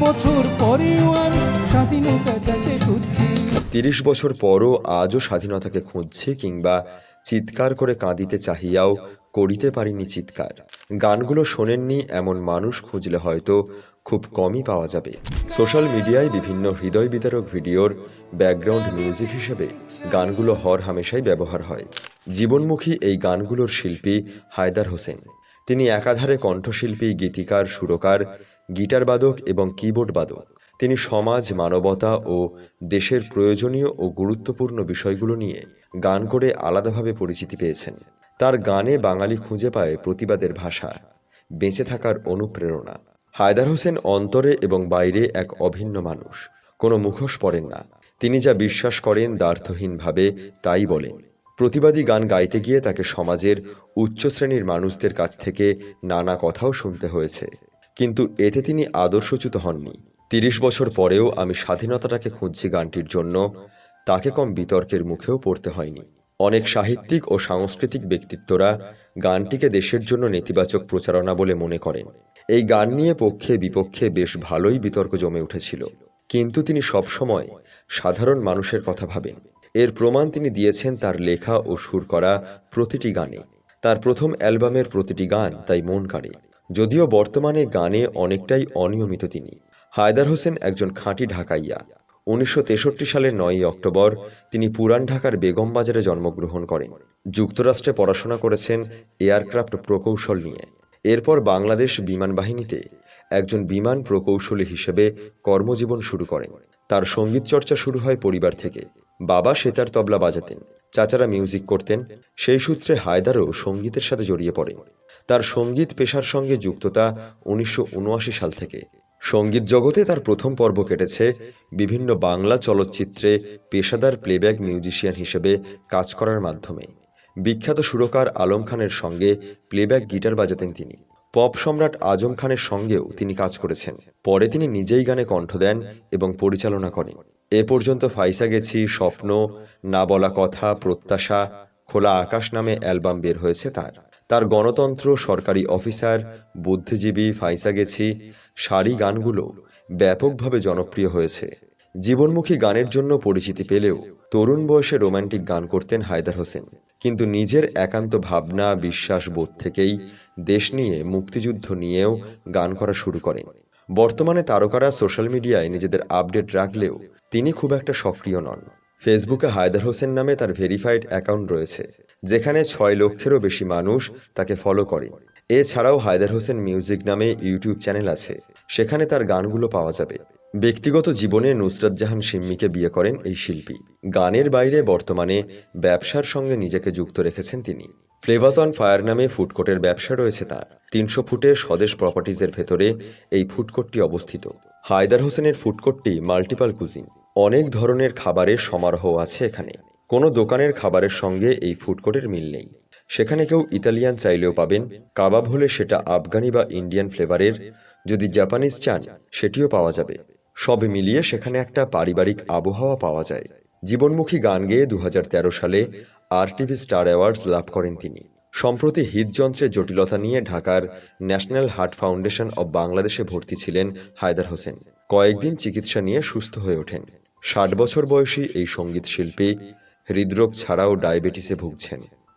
বছর পরেও আমি স্বাধীনতাটাকে খুঁজছি। তিরিশ বছর পরও আজও স্বাধীনতাকে খুঁজছি কিংবা চিৎকার করে কাঁদিতে চাহিয়াও করিতে পারিনি চিৎকার। গানগুলো শোনেননি এমন মানুষ খুঁজলে হয়তো খুব কমই পাওয়া যাবে। সোশ্যাল মিডিয়ায় বিভিন্ন হৃদয় বিদারক ভিডিওর ব্যাকগ্রাউন্ড মিউজিক হিসেবে গানগুলো হর হামেশাই ব্যবহার হয়। জীবনমুখী এই গানগুলোর শিল্পী হায়দার হোসেন। তিনি একাধারে কণ্ঠশিল্পী, গীতিকার, সুরকার গিটার বাদক এবং কিবোর্ড বাদক। তিনি সমাজ, মানবতা ও দেশের প্রয়োজনীয় ও গুরুত্বপূর্ণ বিষয়গুলো নিয়ে গান করে আলাদাভাবে পরিচিতি পেয়েছেন। তার গানে বাঙালি খুঁজে পায় প্রতিবাদের ভাষা, বেঁচে থাকার অনুপ্রেরণা। হায়দার হোসেন অন্তরে এবং বাইরে এক অভিন্ন মানুষ, কোনো মুখোশ পড়েন না। তিনি যা বিশ্বাস করেন দ্বার্থহীনভাবে তাই বলেন। প্রতিবাদী গান গাইতে গিয়ে তাকে সমাজের উচ্চ শ্রেণির মানুষদের কাছ থেকে নানা কথাও শুনতে হয়েছে। কিন্তু এতে তিনি আদর্শচ্যুত হননি। তিরিশ বছর পরেও আমি স্বাধীনতাটাকে খুঁজছি গানটির জন্য। তাকে কম বিতর্কের মুখেও পড়তে হয়নি। অনেক সাহিত্যিক ও সাংস্কৃতিক ব্যক্তিত্বরা গানটিকে দেশের জন্য নেতিবাচক প্রচারণা বলে মনে করেন। এই গান নিয়ে পক্ষে বিপক্ষে বেশ ভালোই বিতর্ক জমে উঠেছিল। কিন্তু তিনি সবসময় সাধারণ মানুষের কথা ভাবেন। এর প্রমাণ তিনি দিয়েছেন তার লেখা ও সুর করা প্রতিটি গানে। তার প্রথম অ্যালবামের প্রতিটি গান তাই মন কাড়ে। যদিও বর্তমানে গানে অনেকটাই অনিয়মিত তিনি। হায়দার হোসেন একজন খাঁটি ঢাকাইয়া। উনিশশো তেষট্টি সালের নয়ই অক্টোবর তিনি পুরান ঢাকার বেগম বাজারে জন্মগ্রহণ করেন। যুক্তরাষ্ট্রে পড়াশোনা করেছেন এয়ারক্রাফট প্রকৌশল নিয়ে। এরপর বাংলাদেশ বিমান বাহিনীতে একজন বিমান প্রকৌশলী হিসেবে কর্মজীবন শুরু করেন। তার সংগীত চর্চা শুরু হয় পরিবার থেকে। বাবা সেতার তবলা বাজাতেন, চাচারা মিউজিক করতেন। সেই সূত্রে হায়দারও সঙ্গীতের সাথে জড়িয়ে পড়েন তার সংগীত পেশার সঙ্গে যুক্ততা উনিশশো উনআশি সাল থেকে। সংগীত জগতে তার প্রথম পর্ব কেটেছে বিভিন্ন বাংলা চলচ্চিত্রে পেশাদার প্লেব্যাক মিউজিশিয়ান হিসেবে কাজ করার মাধ্যমে। বিখ্যাত সুরকার আলম খানের সঙ্গে প্লেব্যাক গিটার বাজাতেন তিনি। পপ সম্রাট আজম খানের সঙ্গেও তিনি কাজ করেছেন। পরে তিনি নিজেই গানে কণ্ঠ দেন এবং পরিচালনা করেন। এ পর্যন্ত ফাইসা গেছি, স্বপ্ন, না বলা কথা, প্রত্যাশা, খোলা আকাশ নামে অ্যালবাম বের হয়েছে তার। তার গণতন্ত্র সরকারি অফিসার, বুদ্ধিজীবী ফাইসা গেছি, সারি গানগুলো ব্যাপকভাবে জনপ্রিয় হয়েছে। জীবনমুখী গানের জন্য পরিচিতি পেলেও তরুণ বয়সে রোমান্টিক গান করতেন হায়দার হোসেন। কিন্তু নিজের একান্ত ভাবনা, বিশ্বাস, বোধ থেকেই দেশ নিয়ে মুক্তিযুদ্ধ নিয়েও গান করা শুরু করেন। বর্তমানে তারকারা সোশ্যাল মিডিয়ায় নিজেদের আপডেট রাখলেও তিনি খুব একটা সক্রিয় নন। ফেসবুকে হায়দার হোসেন নামে তার ভেরিফাইড অ্যাকাউন্ট রয়েছে, যেখানে ছয় লক্ষেরও বেশি মানুষ তাকে ফলো করে। এছাড়াও হায়দার হোসেন মিউজিক নামে ইউটিউব চ্যানেল আছে, সেখানে তার গানগুলো পাওয়া যাবে। ব্যক্তিগত জীবনে নুসরাত জাহান সিম্মিকে বিয়ে করেন এই শিল্পী। গানের বাইরে বর্তমানে ব্যবসার সঙ্গে নিজেকে যুক্ত রেখেছেন তিনি। ফ্লেভাস অন ফায়ার নামে ফুডকোর্টের ব্যবসা রয়েছে তার। তিনশো ফুটে স্বদেশ প্রপার্টিজের ভেতরে এই ফুডকোর্টটি অবস্থিত। হায়দার হোসেনের ফুডকোর্টটি মাল্টিপাল কুজিন অনেক ধরনের খাবারের সমারোহ আছে এখানে। কোনো দোকানের খাবারের সঙ্গে এই ফুডকোর্টের মিল নেই। সেখানে কেউ ইতালিয়ান চাইলেও পাবেন। কাবাব হলে সেটা আফগানি বা ইন্ডিয়ান ফ্লেভারের যদি জাপানিজ চান, সেটিও পাওয়া যাবে। সব মিলিয়ে সেখানে একটা পারিবারিক আবহাওয়া পাওয়া যায়। জীবনমুখী গান গেয়ে দু হাজার তেরো সালে আর টিভি স্টার অ্যাওয়ার্ডস লাভ করেন তিনি। সম্প্রতি হৃদযন্ত্রের জটিলতা নিয়ে ঢাকার ন্যাশনাল হার্ট ফাউন্ডেশন অব বাংলাদেশে ভর্তি ছিলেন হায়দার হোসেন। কয়েকদিন চিকিৎসা নিয়ে সুস্থ হয়ে ওঠেন। ষাট বছর বয়সী এই সংগীত শিল্পী হৃদরোগ ছাড়াও ডায়াবেটিসে ভুগছেন।